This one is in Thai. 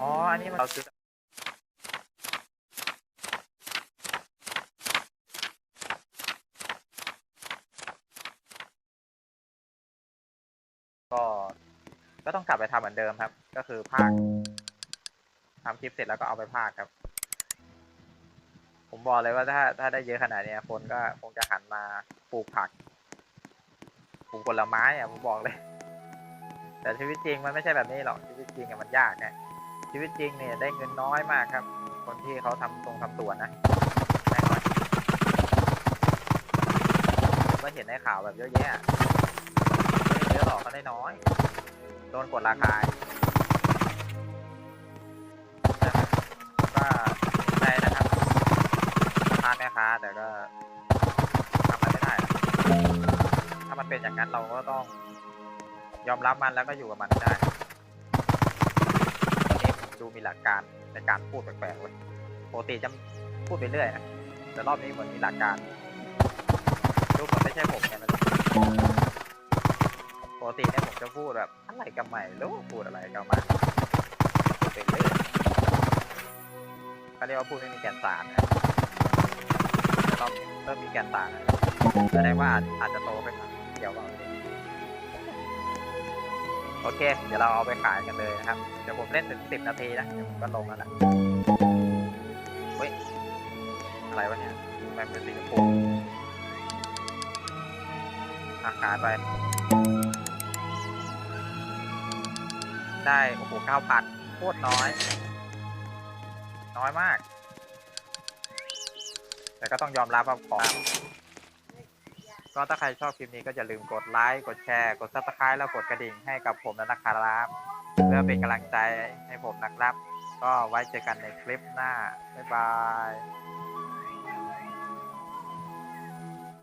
อ๋อ อันนี้มันเราซื้อก็ ก็ต้องกลับไปทำเหมือนเดิมครับ ก็คือภาคทำคลิปเสร็จแล้วก็เอาไปภาคครับ ผมบอกเลยว่าถ้า ถ้าได้เยอะขนาดนี้คนก็คงจะหันมาปลูกผักปลูกผลไม้อะผมบอกเลย แต่ชีวิตจริงมันไม่ใช่แบบนี้หรอกชีวิตจริงอะมันยากไง ชีวิตจริงเนี่ยได้เงินน้อยมากครับ คนที่เขาทำตรงทำสวนะได้น้อยผมก็เห็นในข่าวแบบเยอะแยะไม่เยอะหรอกก็ได้น้อย โดนกดราคาใช่ไมก็ได้นะครับราคาแม่ค้าแต่ก็ทำอะไรไม่ได้ ถ้ามันเป็นอย่างนั้นเราก็ต้องยอมรับมันแล้วก็อยู่กับมันได้ มีหลักการในการพูดแปลกๆเว้ยปกติจะพูดไปเรื่อยนะแต่รอบนี้เหมือนมีหลักการดูเหมือนไม่ใช่ผมไงมันปกติเนี่ยผมจะพูดแบบอะไรกันใหม่รู้พูดอะไรกันมาพูดไปเรื่อยเขาเรียกว่าพูดไม่มีแกนสารนะแต่รอบนี้เริ่มมีแกนสารนะแสดงว่าอาจจะโตขึ้นมาเดี๋ยวเรา โอเค เดี๋ยวเราเอาไปขายกันเลยนะครับ เดี๋ยวผมเล่นถึงสิบนาทีนะ เดี๋ยวผมก็ลงแล้วนะเฮ้ย อะไรวะเนี่ยทำไมเป็นสีชมพูอาขายไป ได้ โอ้โหเก้าพันโคตรน้อย น้อยมาก แต่ก็ต้องยอมรับว่าของ ก็ถ้าใครชอบคลิปนี้ก็อย่าลืมกดไลค์ กดแชร์ กดซับสไคร b e แล้วกดกระดิ่งให้กับผมแล้วนะครับเพื่อเป็นกำลังใจให้ผมนะครับ ก็ไว้เจอกันในคลิปหน้า บ๊ายบาย